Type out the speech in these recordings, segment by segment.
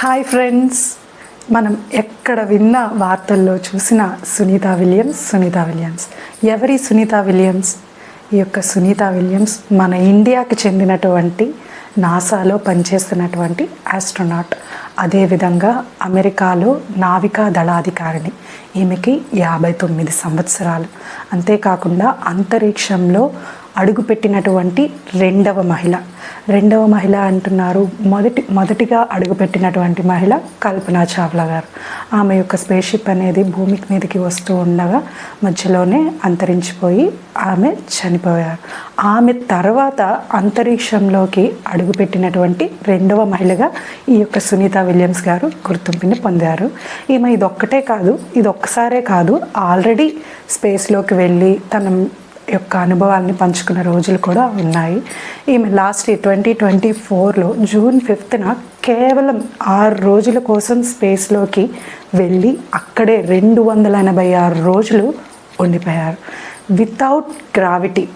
Hi friends. మనం ఎక్కడ విన్న వార్తల్లో చూసిన సునీత విలియమ్స్ సునీత విలియమ్స్. ఎవరి సునీత విలియమ్స్? ఈ యొక్క సునీత విలియమ్స్ మన ఇండియాకి చెందినటువంటి నాసాలో పనిచేస్తున్నటువంటి ఆస్ట్రోనాట్ అదేవిధంగా అమెరికాలో నావికా దళాధికారిణి ఈమెకి యాభై తొమ్మిది సంవత్సరాలు. అంతేకాకుండా అంతరిక్షంలో అడుగుపెట్టినటువంటి రెండవ మహిళ. రెండవ మహిళ అంటున్నారు. మొదటి మొదటిగా అడుగుపెట్టినటువంటి మహిళ కల్పనా చావ్లా గారు. ఆమె యొక్క స్పేస్షిప్ అనేది భూమి మీదకి వస్తూ ఉండగా మధ్యలోనే అంతరించిపోయి ఆమె చనిపోయారు. ఆమె తర్వాత అంతరిక్షంలోకి అడుగుపెట్టినటువంటి రెండవ మహిళగా ఈ యొక్క సునీత విలియమ్స్ గారు గుర్తింపుని పొందారు. ఈమె ఇదొక్కటే కాదు ఇది ఒక్కసారే కాదు ఆల్రెడీ స్పేస్లోకి వెళ్ళి తన యొక్క అనుభవాల్ని పంచుకున్న రోజులు కూడా ఉన్నాయి. ఈమె లాస్ట్ ట్వంటీ ట్వంటీ ఫోర్లో జూన్ ఫిఫ్త్న కేవలం ఆరు రోజుల కోసం స్పేస్లోకి వెళ్ళి అక్కడే రెండు వందల ఎనభై ఆరు రోజులు ఉండిపోయారు. వితౌట్ గ్రావిటీ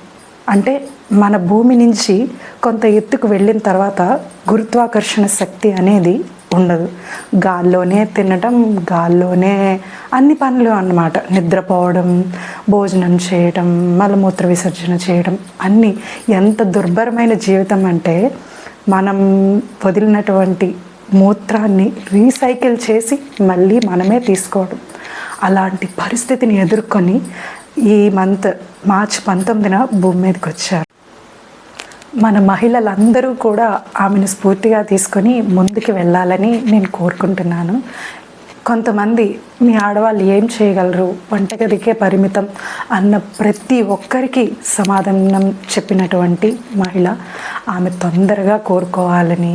అంటే మన భూమి నుంచి కొంత ఎత్తుకు వెళ్ళిన తర్వాత గురుత్వాకర్షణ శక్తి అనేది ఉండదు. గాల్లోనే తినటం గాల్లోనే అన్ని పనులు అన్నమాట. నిద్రపోవడం భోజనం చేయటం మలమూత్ర విసర్జన చేయడం అన్నీ ఎంత దుర్భరమైన జీవితం అంటే మనం వదిలినటువంటి మూత్రాన్ని రీసైకిల్ చేసి మళ్ళీ మనమే తీసుకోవడం. అలాంటి పరిస్థితిని ఎదుర్కొని ఈ మంత్ మార్చి పంతొమ్మిదిన భూమి మీదకి వచ్చారు. మన మహిళలందరూ కూడా ఆమెను స్ఫూర్తిగా తీసుకొని ముందుకు వెళ్ళాలని నేను కోరుకుంటున్నాను. కొంతమంది మీ ఆడవాళ్ళు ఏం చేయగలరు? వంటగదికే పరిమితం అన్న ప్రతి ఒక్కరికి సమాధానం చెప్పినటువంటి మహిళ ఆమె తొందరగా కోరుకోవాలని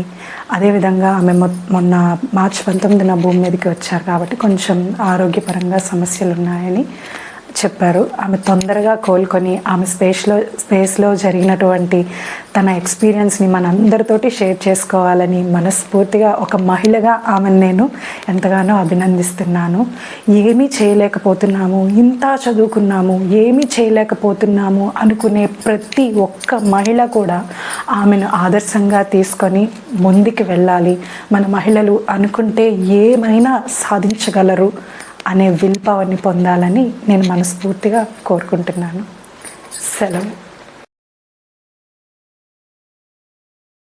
అదేవిధంగా ఆమె మొ- మొన్న మార్చి పంతొమ్మిదిన భూమి మీదకి వచ్చారు కాబట్టి కొంచెం ఆరోగ్యపరంగా సమస్యలు ఉన్నాయని చెప్పారు. ఆమె తొందరగా కోలుకొని ఆమె స్పేస్లో స్పేస్లో జరిగినటువంటి తన ఎక్స్పీరియన్స్ని మనందరితోటి షేర్ చేసుకోవాలని మనస్ఫూర్తిగా ఒక మహిళగా ఆమెను నేను ఎంతగానో అభినందిస్తున్నాను. ఏమీ చేయలేకపోతున్నాము ఇంత చదువుకున్నాము ఏమీ చేయలేకపోతున్నాము అనుకునే ప్రతి ఒక్క మహిళ కూడా ఆమెను ఆదర్శంగా తీసుకొని ముందుకు వెళ్ళాలి. మన మహిళలు అనుకుంటే ఏమైనా సాధించగలరు. అనే విల్ పవర్ని పొందాలని నేను మనస్ఫూర్తిగా కోరుకుంటున్నాను. సెలవు.